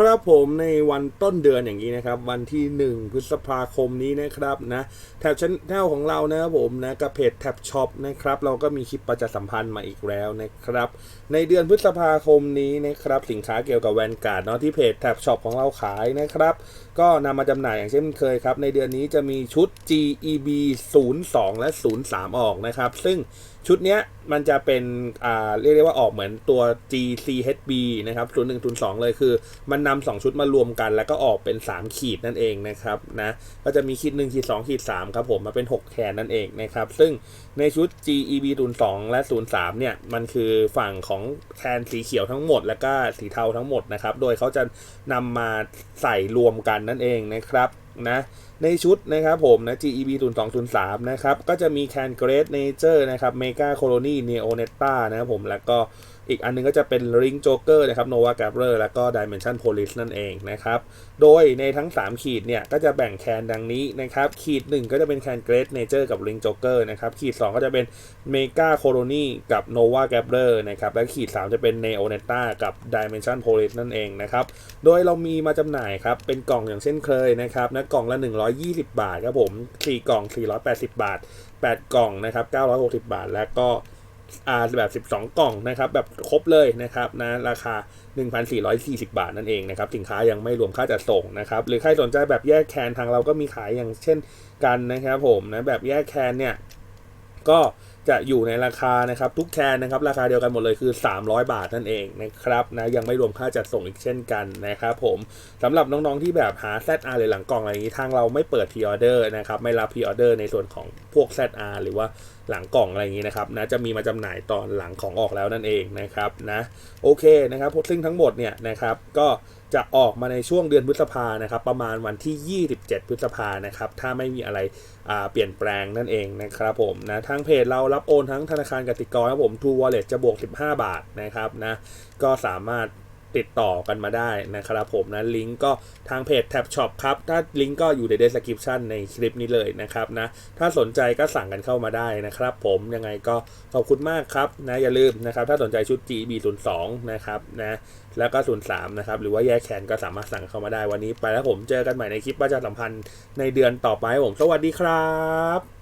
ครับผมในวันต้นเดือนอย่างนี้นะครับ วันที่ 1 พฤษภาคมนี้นะครับนะแท็บชั้นแนลของเรานะครับผมนะกับเพจแท็บช็อปนะครับเราก็มีคลิปประชาสัมพันธ์มาอีกแล้วนะครับ ในเดือนพฤษภาคมนี้นะครับ สินค้าเกี่ยวกับแวนการ์ดเนาะที่เพจแท็บช็อปของเราขายนะครับ ก็นำมาจำหน่ายอย่างเช่นเคยครับ ในเดือนนี้จะมีชุด GEB 02 และ 03 ออกนะครับ ซึ่งชุดเนี้ยมันจะเป็นอ่าเรียกได้ว่าออกเหมือนตัว GCHB นะครับ 01 02 เลยคือมันนำสองชุดมารวมกัน แล้วก็ออกเป็น 3 ขีดนั่นเองนะครับนะก็จะมีขีด1ขีด2ขีด3ครับผมมาเป็น 6 แคนนั่นเองนะครับซึ่งในชุด GEB 02และ 03เนี่ยมันคือฝั่งของแคนสีเขียวทั้งหมด แล้วก็สีเทาทั้งหมดนะครับโดยเขาจะนำมาใส่รวมกันนั่นเองนะครับ นะในชุดนะครับผมนะ GEB 0203นะครับก็จะมีแคนเกรดเนเจอร์นะครับเมกาโคโลนีเนโอเนต้านะครับผมแล้วก็อีกอันนึงก็จะเป็น Ring Joker นะครับ Nova g a b r e r แล้วก็ Dimension Police นั่นเองนะครับ โดยในทั้ง 3 ขีดเนี่ย ก็จะแบ่งแคนดังนี้นะครับ ขีด 1 ก็จะเป็นแคน Great Nature กับ Ring Joker นะครับ ขีด 2 ก็จะเป็น Mega Colony กับ Nova g a b r e r นะครับ และขีด 3 จะเป็น Neonetta กับ Dimension Police นั่นเองนะครับ โดยเรามีมาจำหน่ายครับ เป็นกล่องอย่างเช่นเคยนะครับนะกล่องละ 120 บาทครับผม 4 กล่อง 480 บาท 8 กล่องนะครับ 960 บาท แล้วก็อาแบบ 12 กล่องนะครับ แบบครบเลยนะครับนะราคา 1,440 บาทนั่นเองนะครับ สินค้ายังไม่รวมค่าจัดส่งนะครับ หรือใครสนใจแบบแยกแคนทางเราก็มีขายอย่างเช่นกันนะครับผมนะแบบแยกแคนเนี่ยก็ จะอยู่ในราคานะครับทุกแคนนะครับราคาเดียวกันหมดเลยคือ 300 บาทนั่นเองนะครับนะยังไม่รวมค่าจัดส่งอีกเช่นกันนะครับผมสำหรับน้องๆที่แบบหา ZR หรือหลังกล่องอะไรอย่างนี้ทางเราไม่เปิดพ r ออเดอร์นะครับไม่รับพ r ออเดอร์ในส่วนของพวก ZR หรือว่าหลังกล่องอะไรอย่างนี้นะครับนะจะมีมาจำหน่ายตอนหลังของออกแล้วนั่นเองนะครับนะโอเคนะครับซึ่งทั้งหมดเนี่ยนะครับก็จะออกมาในช่วงเดือนพฤษภานะครับประมาณวันที่ 27 พฤษภานะครับถ้าไม่มีอะไรเปลี่ยนแปลงนั่นเองนะครับผมนะทางเพจเรารับโอนทั้งธนาคารกสิกรครับผม True Wallet จะบวก 15 บาทนะครับนะก็สามารถติดต่อกันมาได้นะครับผมนะลิงก์ก็ทางเพจ Tab Shop ครับ ถ้าลิงก์ก็อยู่ใน description ในคลิปนี้เลยนะครับนะถ้าสนใจก็สั่งกันเข้ามาได้นะครับ ผมยังไงก็ขอบคุณมากครับนะอย่าลืมนะครับถ้าสนใจชุด GB 0 2 นะครับนะแล้วก็ 03 นะครับ หรือว่าแยกแขนก็สามารถสั่งเข้ามาได้วันนี้ไปแล้วผมเจอกันใหม่ในคลิปประชาสัมพันธ์ในเดือนต่อไปผมสวัสดีครับ